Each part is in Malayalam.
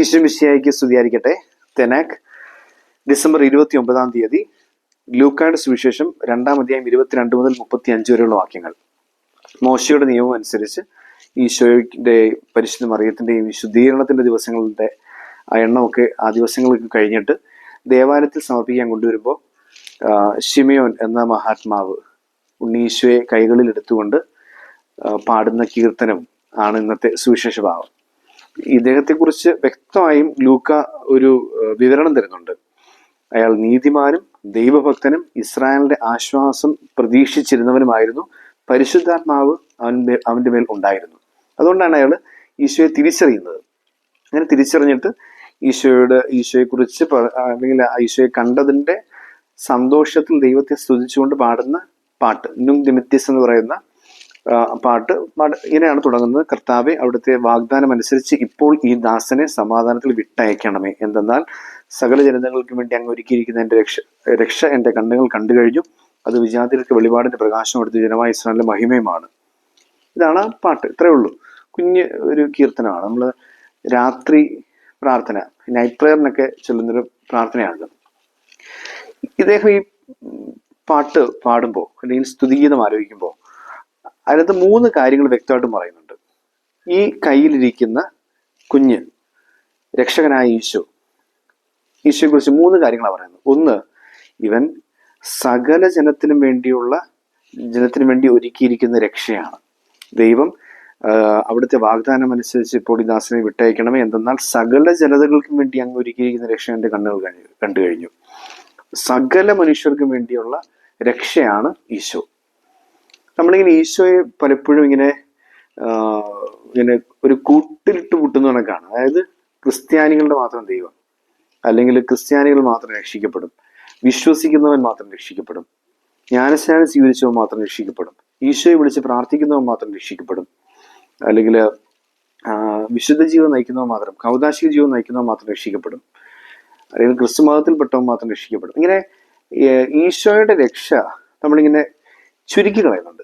ഈശ്വമിശിയായിക്ക് സ്തുതിയായിരിക്കട്ടെ. തെനാക് ഡിസംബർ ഇരുപത്തി ഒമ്പതാം തീയതി ലൂക്കായുടെ സുവിശേഷം രണ്ടാം അധ്യായം ഇരുപത്തിരണ്ട് മുതൽ മുപ്പത്തി അഞ്ച് വരെയുള്ള വാക്യങ്ങൾ. മോശയുടെ നിയമം അനുസരിച്ച് ഈശോയുടെ പരിശുദ്ധ മറിയത്തിന്റെയും വിശുദ്ധീകരണത്തിന്റെ ദിവസങ്ങളുടെ എണ്ണമൊക്കെ ആ ദിവസങ്ങളൊക്കെ കഴിഞ്ഞിട്ട് ദേവാലയത്തിൽ സമർപ്പിക്കാൻ കൊണ്ടുവരുമ്പോൾ ഷിമയോൻ എന്ന മഹാത്മാവ് ഉണ്ണീശോയെ കൈകളിൽ എടുത്തുകൊണ്ട് പാടുന്ന കീർത്തനം ആണ് ഇന്നത്തെ സുവിശേഷ ഭാവം ഇദ്ദേഹത്തെക്കുറിച്ച് വ്യക്തമായും ലൂക്ക ഒരു വിവരണം തരുന്നുണ്ട്. അയാൾ നീതിമാനും ദൈവഭക്തനും ഇസ്രായേലിന്റെ ആശ്വാസം പ്രതീക്ഷിച്ചിരുന്നവനുമായിരുന്നു. പരിശുദ്ധാത്മാവ് അവന്റെ അവന്റെ മേൽ ഉണ്ടായിരുന്നു. അതുകൊണ്ടാണ് അയാൾ ഈശോയെ തിരിച്ചറിയുന്നത്. അങ്ങനെ തിരിച്ചറിഞ്ഞിട്ട് ഈശോയുടെ ഈശോയെക്കുറിച്ച് അല്ലെങ്കിൽ ഈശോയെ കണ്ടതിന്റെ സന്തോഷത്തിൽ ദൈവത്തെ സ്തുതിച്ചുകൊണ്ട് പാടുന്ന പാട്ട് നുങ് ദിമിത്യസ് എന്ന് പറയുന്ന പാട്ട് പാട് ഇങ്ങനെയാണ് തുടങ്ങുന്നത്. കർത്താവെ അവിടുത്തെ വാഗ്ദാനം അനുസരിച്ച് ഇപ്പോൾ ഈ ദാസനെ സമാധാനത്തിൽ വിട്ടയക്കണമേ. എന്തെന്നാൽ സകല ജനതകൾക്കും വേണ്ടി അങ്ങ് ഒരുക്കിയിരിക്കുന്ന എന്റെ രക്ഷ രക്ഷ എന്റെ കണ്ണുകൾ കണ്ടു കഴിഞ്ഞു അത് വിജാതികൾക്ക് വെളിപാടിന്റെ പ്രകാശം എടുത്ത് ജനമായ ഇസ്രായേലിന്റെ മഹിമയുമാണ്. ഇതാണ് ആ പാട്ട്. ഇത്രയേ ഉള്ളൂ. കുഞ്ഞ് ഒരു കീർത്തനമാണ്. നമ്മൾ രാത്രി പ്രാർത്ഥന നൈറ്റ് പ്രയറിനൊക്കെ ചൊല്ലുന്നൊരു പ്രാർത്ഥനയാണ് ഇദ്ദേഹം ഈ പാട്ട് പാടുമ്പോൾ അല്ലെങ്കിൽ സ്തുതിഗീതം ആലോചിക്കുമ്പോൾ അതിനകത്ത് മൂന്ന് കാര്യങ്ങൾ വ്യക്തമായിട്ടും പറയുന്നുണ്ട്. ഈ കയ്യിലിരിക്കുന്ന കുഞ്ഞ് രക്ഷകനായ ഈശോ. ഈശോയെ കുറിച്ച് മൂന്ന് കാര്യങ്ങളാണ് പറയുന്നത്. ഒന്ന് ഇവൻ സകല ജനത്തിനും വേണ്ടിയുള്ള ജനത്തിനു വേണ്ടി ഒരുക്കിയിരിക്കുന്ന രക്ഷയാണ്. ദൈവം അവിടുത്തെ വാഗ്ദാനം അനുസരിച്ച് ഇപ്പോൾ ഈ ദാസനെ വിട്ടയക്കണമേ. എന്തെന്നാൽ സകല ജനതകൾക്കും വേണ്ടി അങ്ങ് ഒരുക്കിയിരിക്കുന്ന രക്ഷ എന്റെ കണ്ണുകൾ കഴിഞ്ഞു കണ്ടു കഴിഞ്ഞു. സകല മനുഷ്യർക്കും വേണ്ടിയുള്ള രക്ഷയാണ് ഈശോ. നമ്മളിങ്ങനെ ഈശോയെ പലപ്പോഴും ഇങ്ങനെ ഇങ്ങനെ ഒരു കൂട്ടിലിട്ട് മുട്ടുന്ന കണക്കാണ് അതായത് ക്രിസ്ത്യാനികളുടെ മാത്രം ദൈവം അല്ലെങ്കിൽ ക്രിസ്ത്യാനികൾ മാത്രം രക്ഷിക്കപ്പെടും. വിശ്വസിക്കുന്നവൻ മാത്രം രക്ഷിക്കപ്പെടും. ജ്ഞാനസ്നാനം സ്വീകരിച്ചവൻ മാത്രം രക്ഷിക്കപ്പെടും. ഈശോയെ വിളിച്ച് പ്രാർത്ഥിക്കുന്നവൻ മാത്രം രക്ഷിക്കപ്പെടും. അല്ലെങ്കിൽ വിശുദ്ധ ജീവൻ നയിക്കുന്നവൻ മാത്രം കൗതാശിക ജീവൻ നയിക്കുന്നവൻ മാത്രം രക്ഷിക്കപ്പെടും. അല്ലെങ്കിൽ ക്രിസ്തുമതത്തിൽപ്പെട്ടവൻ മാത്രം രക്ഷിക്കപ്പെടും. ഇങ്ങനെ ഈശോയുടെ രക്ഷ നമ്മളിങ്ങനെ ചുരുക്കി കളയുന്നുണ്ട്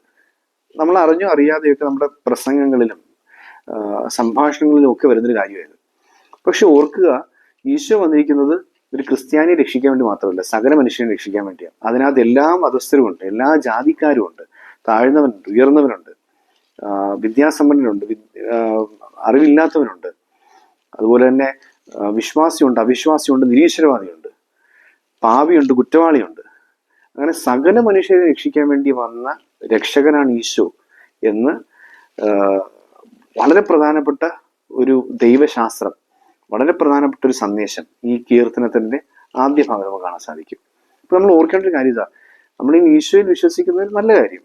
നമ്മൾ അറിഞ്ഞോ അറിയാതെയൊക്കെ നമ്മുടെ പ്രസംഗങ്ങളിലും സംഭാഷണങ്ങളിലും ഒക്കെ വരുന്നൊരു കാര്യമായത്. പക്ഷെ ഓർക്കുക ഈശോ വന്നിരിക്കുന്നത് ഒരു ക്രിസ്ത്യാനിയെ രക്ഷിക്കാൻ വേണ്ടി മാത്രമല്ല സകല മനുഷ്യനെ രക്ഷിക്കാൻ വേണ്ടിയാണ്. അതിനകത്ത് എല്ലാ മതസ്ഥരും ഉണ്ട് എല്ലാ ജാതിക്കാരും ഉണ്ട് താഴ്ന്നവനുണ്ട് ഉയർന്നവനുണ്ട് വിദ്യാസമ്പന്നനുണ്ട് അറിവില്ലാത്തവനുണ്ട്. അതുപോലെ തന്നെ വിശ്വാസിയുണ്ട് അവിശ്വാസിയുണ്ട് നിരീശ്വരവാദിയുണ്ട്. പാവിയുണ്ട് കുറ്റവാളിയുണ്ട്. അങ്ങനെ സകല മനുഷ്യരെ രക്ഷിക്കാൻ വേണ്ടി വന്ന രക്ഷകനാണ് ഈശോ എന്ന് വളരെ പ്രധാനപ്പെട്ട ഒരു ദൈവശാസ്ത്രം വളരെ പ്രധാനപ്പെട്ട ഒരു സന്ദേശം ഈ കീർത്തനത്തിന്റെ ആദ്യ ഭാഗം നമുക്ക് കാണാൻ സാധിക്കും. ഇപ്പൊ നമ്മൾ ഓർക്കേണ്ട ഒരു കാര്യം ഇതാ നമ്മൾ ഈ ഈശോയിൽ വിശ്വസിക്കുന്നത് നല്ല കാര്യം.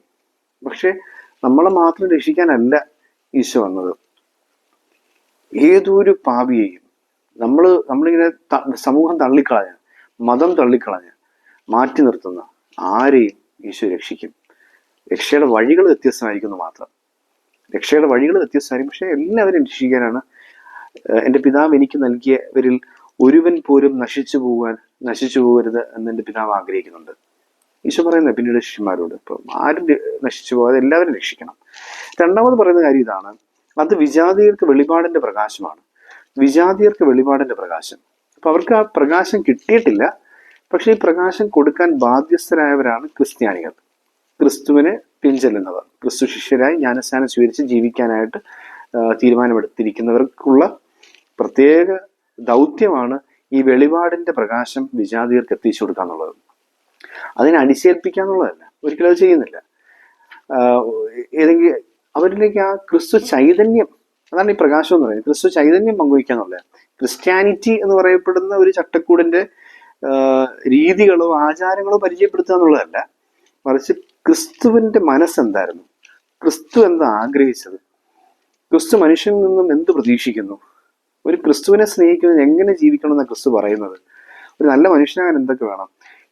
പക്ഷേ നമ്മളെ മാത്രം രക്ഷിക്കാനല്ല ഈശോ വന്നത്. ഏതൊരു പാപിയെയും നമ്മൾ നമ്മളിങ്ങനെ സമൂഹം തള്ളിക്കളഞ്ഞ മതം തള്ളിക്കളഞ്ഞ് മാറ്റി നിർത്തുന്ന ആരെയും ഈശോ രക്ഷിക്കും? രക്ഷയുടെ വഴികൾ വ്യത്യസ്തമായിരിക്കുന്നു മാത്രം. രക്ഷയുടെ വഴികൾ വ്യത്യസ്തമായിരിക്കും. പക്ഷെ എല്ലാവരും രക്ഷിക്കാനാണ് എന്റെ പിതാവ് എനിക്ക് നൽകിയവരിൽ ഒരുവൻ പോലും നശിച്ചു പോകാൻ നശിച്ചു പോകരുത് എന്ന് എന്റെ പിതാവ് ആഗ്രഹിക്കുന്നുണ്ട്. ഈശോ പറയുന്നത് പിന്നീട് ശിഷ്യന്മാരോട് ഇപ്പം ആരും നശിച്ചു പോകാതെ എല്ലാവരും രക്ഷിക്കണം. രണ്ടാമത് പറയുന്ന കാര്യം ഇതാണ് അത് വിജാതീയർക്ക് വെളിപാടിന്റെ പ്രകാശമാണ്. വിജാതീയർക്ക് വെളിപാടിന്റെ പ്രകാശം. അപ്പൊ അവർക്ക് ആ പ്രകാശം കിട്ടിയിട്ടില്ല പക്ഷെ ഈ പ്രകാശം കൊടുക്കാൻ ബാധ്യസ്ഥരായവരാണ് ക്രിസ്ത്യാനികൾ. ക്രിസ്തുവിനെ പിൻചെല്ലുന്നവർ ക്രിസ്തു ശിഷ്യരായി ജ്ഞാനസ്ഥാനം സ്വീകരിച്ച് ജീവിക്കാനായിട്ട് തീരുമാനമെടുത്തിരിക്കുന്നവർക്കുള്ള പ്രത്യേക ദൗത്യമാണ് ഈ വെളിപാടിന്റെ പ്രകാശം വിജാതീർക്ക് എത്തിച്ചു കൊടുക്കുക എന്നുള്ളത് അതിനെ അടിച്ചേൽപ്പിക്കുക എന്നുള്ളതല്ല ഒരിക്കലും അത് ചെയ്യുന്നില്ല. ഏതെങ്കിലും അവരിലേക്ക് ആ ക്രിസ്തു ചൈതന്യം അതാണ് ഈ പ്രകാശം എന്ന് പറയുന്നത്. ക്രിസ്തു ചൈതന്യം പങ്കുവയ്ക്കുക എന്നുള്ളത് ക്രിസ്ത്യാനിറ്റി എന്ന് പറയപ്പെടുന്ന ഒരു ചട്ടക്കൂടിന്റെ രീതികളോ ആചാരങ്ങളോ പരിചയപ്പെടുത്തുക എന്നുള്ളതല്ല. മറിച്ച് ക്രിസ്തുവിന്റെ മനസ്സെന്തായിരുന്നു? ക്രിസ്തു എന്താ ആഗ്രഹിച്ചത്? ക്രിസ്തു മനുഷ്യനിൽ നിന്നും എന്ത് പ്രതീക്ഷിക്കുന്നു? ഒരു ക്രിസ്തുവിനെ സ്നേഹിക്കുന്നത് എങ്ങനെ ജീവിക്കണം എന്നാണ് ക്രിസ്തു പറയുന്നത്? ഒരു നല്ല മനുഷ്യനാകാൻ എന്തൊക്കെ വേണം?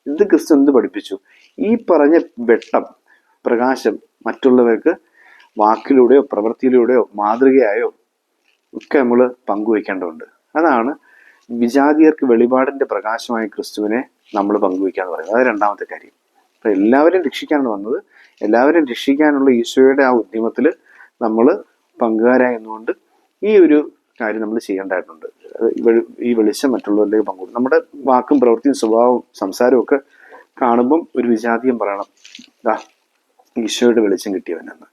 ഇത് ക്രിസ്തു എന്ത് പഠിപ്പിച്ചു? ഈ പറഞ്ഞ വെട്ടം പ്രകാശം മറ്റുള്ളവർക്ക് വാക്കിലൂടെയോ പ്രവൃത്തിയിലൂടെയോ മാതൃകയായോ ഒക്കെ നമ്മൾ പങ്കുവയ്ക്കേണ്ടതുണ്ട്. അതാണ് വിജാതിയർക്ക് വെളിപാടിന്റെ പ്രകാശമായ ക്രിസ്തുവിനെ നമ്മൾ പങ്കുവയ്ക്കുക എന്ന് പറയുന്നത്. അത് രണ്ടാമത്തെ കാര്യം. അപ്പൊ എല്ലാവരും രക്ഷിക്കാനാണ് വന്നത്. എല്ലാവരും രക്ഷിക്കാനുള്ള ഈശോയുടെ ആ ഉദ്യമത്തിൽ നമ്മൾ പങ്കുകാരായെന്നുകൊണ്ട് ഈ ഒരു കാര്യം നമ്മൾ ചെയ്യേണ്ടതായിട്ടുണ്ട്. ഈ വെളി- ഈ വെളിച്ചം മറ്റുള്ളവരിലേക്ക് പങ്കുകൊടുക്കും നമ്മുടെ വാക്കും പ്രവൃത്തിയും സ്വഭാവവും സംസാരവും ഒക്കെ കാണുമ്പം ഒരു വിജാതീയം പറയണം. ദാ ഈശോയുടെ വെളിച്ചം കിട്ടിയവനെന്ന്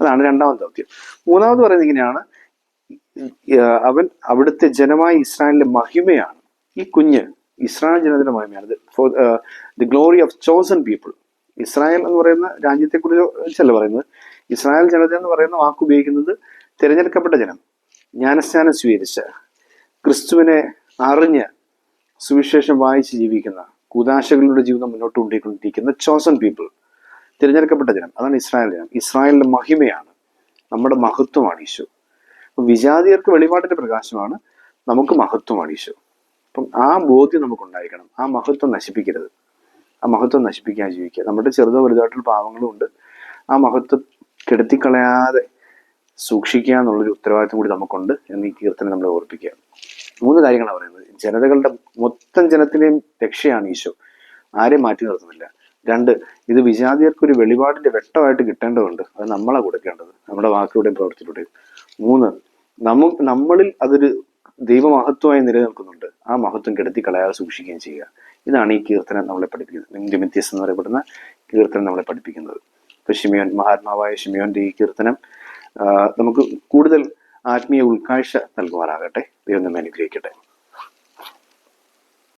അതാണ് രണ്ടാമത്തെ ദൗത്യം. മൂന്നാമത് പറയുന്നത് ഇങ്ങനെയാണ്. അവൻ അവിടുത്തെ ജനമായ ഇസ്രായേലിന്റെ മഹിമയാണ്. ഈ കുഞ്ഞ് ഇസ്രായേൽ ജനത്തിന്റെ മഹിമയാണ്. For the glory of chosen people Israel എന്ന് പറയുന്ന രാജ്യത്തെക്കുറിച്ചല്ല പറയുന്നത്. ഇസ്രായേൽ ജനത എന്ന് പറയുന്ന വാക്ക് ഉപയോഗിക്കുന്നത് തിരഞ്ഞെടുക്കപ്പെട്ട ജനം. ജ്ഞാനസ്നാനം സ്വീകരിച്ച ക്രിസ്തുവിനെ അറിഞ്ഞ് സുവിശേഷം വായിച്ച് ജീവിക്കുന്ന കൂതാശകളുടെ ജീവിതം മുന്നോട്ട് കൊണ്ടിരിക്കുന്ന ചോസൺ പീപ്പിൾ തിരഞ്ഞെടുക്കപ്പെട്ട ജനം. അതാണ് ഇസ്രായേൽ ജനം. ഇസ്രായേലിന്റെ മഹിമയാണ്. നമ്മുടെ മഹത്വമാണ് ഈശോ. വിജാതിയർക്ക് വെളിപാടിന്റെ പ്രകാശമാണ് നമുക്ക് മഹത്വമാണ് ഈശോ. അപ്പം ആ ബോധ്യം നമുക്ക് ഉണ്ടായിരിക്കണം ആ മഹത്വം നശിപ്പിക്കരുത്. ആ മഹത്വം നശിപ്പിക്കാൻ ജീവിക്കുക. നമ്മുടെ ചെറുതോ വലുതായിട്ടുള്ള പാവങ്ങളും ഉണ്ട്. ആ മഹത്വം കെടുത്തിക്കളയാതെ സൂക്ഷിക്കുക എന്നുള്ളൊരു ഉത്തരവാദിത്വം കൂടി നമുക്കുണ്ട് എന്ന് ഈ കീർത്തനം നമ്മളെ ഓർപ്പിക്കുക. മൂന്ന് കാര്യങ്ങളാണ് പറയുന്നത്. ജനതകളുടെ മൊത്തം ജനത്തിന്റെയും രക്ഷയാണ് ഈശോ. ആരെയും മാറ്റി നിർത്തുന്നില്ല. രണ്ട് ഇത് വിജാതിയർക്ക് ഒരു വെളിപാടിന്റെ വെട്ടമായിട്ട് കിട്ടേണ്ടതുണ്ട്. അത് നമ്മളാണ് കൊടുക്കേണ്ടത്. നമ്മുടെ വാക്കിലൂടെയും പ്രവർത്തിയിലൂടെയും മൂന്ന് നമ്മ നമ്മളിൽ അതൊരു ദൈവമഹത്വമായി നിലനിൽക്കുന്നുണ്ട്. ആ മഹത്വം കിടത്തി കളയാതെ സൂക്ഷിക്കുകയും ചെയ്യുക. ഇതാണ് ഈ കീർത്തനം നമ്മളെ പഠിപ്പിക്കുന്നത്. നിമിത്യസ് എന്ന് പറയപ്പെടുന്ന കീർത്തനം നമ്മളെ പഠിപ്പിക്കുന്നത്. ഇപ്പൊ ഷിമിയോൻ മഹാത്മാവായ ഷിമിയോന്റെ ഈ കീർത്തനം നമുക്ക് കൂടുതൽ ആത്മീയ ഉൾക്കാഴ്ച നൽകുവാനാകട്ടെ. ദൈവം നമ്മെ അനുഗ്രഹിക്കട്ടെ.